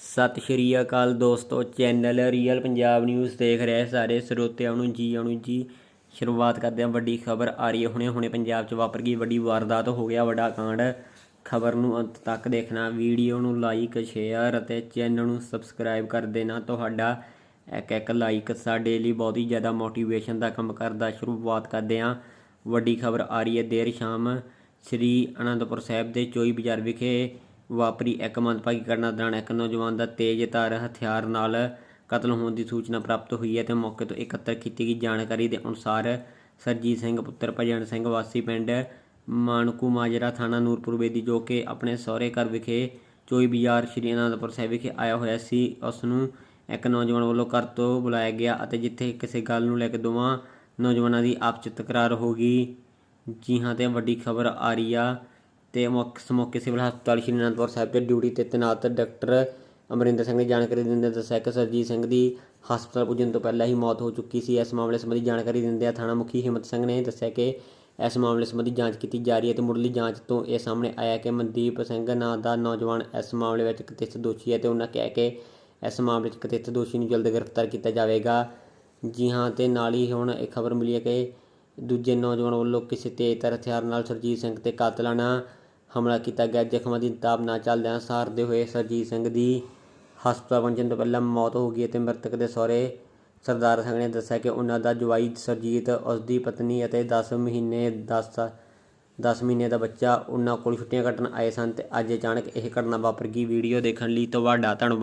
ਸਤਿ ਸ਼੍ਰੀ ਅਕਾਲ ਦੋਸਤੋ, channel real Punjab news ਦੇਖ ਰਹੇ ਸਾਰੇ ਸਰੋਤਿਆਂ ਨੂੰ ਜੀ ਆਣੂ ਜੀ। ਸ਼ੁਰੂਆਤ ਕਰਦੇ ਹਾਂ ਵੱਡੀ ਖਬਰ ਆ ਰਹੀ ਹੈ। ਹੁਣੇ ਹੁਣੇ ਪੰਜਾਬ 'ਚ ਵਾਪਰ ਗਈ ਵੱਡੀ ਵਾਰਦਾਤ, ਹੋ ਗਿਆ ਵੱਡਾ ਕਾਂਡ। ਖਬਰ ਨੂੰ ਅੰਤ ਤੱਕ ਦੇਖਣਾ, ਵੀਡੀਓ ਨੂੰ ਲਾਈਕ ਸ਼ੇਅਰ ਅਤੇ ਚੈਨਲ ਨੂੰ ਸਬਸਕ੍ਰਾਈਬ ਕਰ ਦੇਣਾ। ਤੁਹਾਡਾ ਇੱਕ ਇੱਕ ਲਾਈਕ ਸਾਡੇ ਲਈ ਬਹੁਤ ਹੀ ਜ਼ਿਆਦਾ ਮੋਟੀਵੇਸ਼ਨ ਦਾ ਕੰਮ ਕਰਦਾ। ਸ਼ੁਰੂਆਤ ਕਰਦੇ ਹਾਂ। ਵੱਡੀ ਖਬਰ ਆ ਰਹੀ ਹੈ, ਦੇਰ ਸ਼ਾਮ ਸ੍ਰੀ ਅਨੰਦਪੁਰ ਸਾਹਿਬ ਦੇ ਚੋਈ ਬਾਜ਼ਾਰ ਵਿਖੇ ਵਾਪਰੀ ਇੱਕ ਮੰਦਭਾਗੀ ਘਟਨਾ ਦੌਰਾਨ ਇੱਕ ਨੌਜਵਾਨ ਦਾ ਤੇਜ਼ਧਾਰ ਹਥਿਆਰ ਨਾਲ ਕਤਲ ਹੋਣ ਦੀ ਸੂਚਨਾ ਪ੍ਰਾਪਤ ਹੋਈ ਹੈ ਤੇ ਮੌਕੇ ਤੋਂ ਇਕੱਤਰ ਕੀਤੀ ਗਈ ਜਾਣਕਾਰੀ ਦੇ ਅਨੁਸਾਰ ਸਰਜੀਤ ਸਿੰਘ, ਪੁੱਤਰ ਭਜਨ ਸਿੰਘ, ਵਾਸੀ ਪਿੰਡ ਮਾਨਕੂ ਮਾਜਰਾ ਥਾਣਾ ਨੂਰਪੁਰ ਬੇਦੀ, ਜੋ ਕਿ ਆਪਣੇ ਸਹੁਰੇ ਘਰ ਵਿਖੇ ਚੋਈ ਬਾਜ਼ਾਰ ਸ਼੍ਰੀ ਅਨੰਦਪੁਰ ਸਾਹਿਬ ਵਿਖੇ ਆਇਆ ਹੋਇਆ ਸੀ, ਉਸ ਨੂੰ ਇੱਕ ਨੌਜਵਾਨ ਵੱਲੋਂ ਘਰ ਤੋਂ ਬੁਲਾਇਆ ਗਿਆ ਅਤੇ ਜਿੱਥੇ ਕਿਸੇ ਗੱਲ ਨੂੰ ਲੈ ਕੇ ਦੋਵਾਂ ਨੌਜਵਾਨਾਂ ਦੀ ਆਪਸ 'ਚ ਤਕਰਾਰ ਹੋ ਗਈ। ਜੀ ਹਾਂ, ਤੇ ਵੱਡੀ ਖਬਰ ਆ ਰਹੀ ਆ ਤੇ ਮੁੱਖ ਸਮੌਕੇ ਸਿਵਲ ਹਸਪਤਾਲ ਸ਼੍ਰੀ ਅਨੰਦਪੁਰ ਸਾਹਿਬ ਤੇ ਡਿਊਟੀ ਤੇ ਤੈਨਾਤ ਡਾਕਟਰ ਅਮਰਿੰਦਰ ਸਿੰਘ ਨੇ ਜਾਣਕਾਰੀ ਦਿੰਦੇ ਦੱਸਿਆ ਕਿ ਸਰਜੀਤ ਸਿੰਘ ਦੀ ਹਸਪਤਾਲ ਪੁੱਜਣ ਤੋਂ ਪਹਿਲਾਂ ਹੀ ਮੌਤ ਹੋ ਚੁੱਕੀ ਸੀ। ਇਸ ਮਾਮਲੇ ਸੰਬੰਧੀ ਜਾਣਕਾਰੀ ਦਿੰਦਿਆਂ ਥਾਣਾ ਮੁਖੀ ਹਿੰਮਤ ਸਿੰਘ ਨੇ ਦੱਸਿਆ ਕਿ ਇਸ ਮਾਮਲੇ ਸੰਬੰਧੀ ਜਾਂਚ ਕੀਤੀ ਜਾ ਰਹੀ ਹੈ ਤੇ ਮੁੱਢਲੀ ਜਾਂਚ ਤੋਂ ਇਹ ਸਾਹਮਣੇ ਆਇਆ ਕਿ ਮਨਦੀਪ ਸਿੰਘ ਨਾਂ ਦਾ ਨੌਜਵਾਨ ਇਸ ਮਾਮਲੇ ਵਿੱਚ ਕਥਿਤ ਦੋਸ਼ੀ ਹੈ ਤੇ ਉਹਨਾਂ ਕਿਹਾ ਕਿ ਇਸ ਮਾਮਲੇ 'ਚ ਕਥਿਤ ਦੋਸ਼ੀ ਨੂੰ ਜਲਦ ਗ੍ਰਿਫਤਾਰ ਕੀਤਾ ਜਾਵੇਗਾ। ਜੀ ਹਾਂ, ਤੇ ਨਾਲ ਹੀ ਹੁਣ ਇਹ ਖਬਰ ਮਿਲੀ ਹੈ ਕਿ ਦੂਜੇ ਨੌਜਵਾਨ ਵੱਲੋਂ ਕਿਸੇ ਤੇਜ਼ਧਾਰ ਹਥਿਆਰ ਨਾਲ ਸਰਜੀਤ ਸਿੰਘ ਤੇ ਕਾਤਲਾਨਾ ਹਮਲਾ ਕੀਤਾ ਗਿਆ। ਜ਼ਖਮਾਂ ਦੀ ਤਾਬ ਨਾ ਚੱਲਦਿਆਂ ਸਹਾਰਦੇ ਹੋਏ ਸਰਜੀਤ ਸਿੰਘ ਦੀ ਹਸਪਤਾਲ ਪਹੁੰਚਣ ਤੋਂ ਪਹਿਲਾਂ ਮੌਤ ਹੋ ਗਈ ਅਤੇ ਮ੍ਰਿਤਕ ਦੇ ਸਹੁਰੇ ਸਰਦਾਰ ਸਿੰਘ ਨੇ ਦੱਸਿਆ ਕਿ ਉਹਨਾਂ ਦਾ ਜਵਾਈ ਸਰਜੀਤ ਉਸ ਦੀ ਪਤਨੀ ਅਤੇ 10 ਮਹੀਨੇ 10 10 ਮਹੀਨੇ ਦਾ ਬੱਚਾ ਉਹਨਾਂ ਕੋਲ ਛੁੱਟੀਆਂ ਕੱਟਣ ਆਏ ਸਨ ਤੇ ਅੱਜ ਅਚਾਨਕ ਇਹ ਘਟਨਾ ਵਾਪਰ ਗਈ। ਵੀਡੀਓ ਦੇਖਣ ਲਈ ਤੁਹਾਡਾ ਧੰਨਵਾਦ।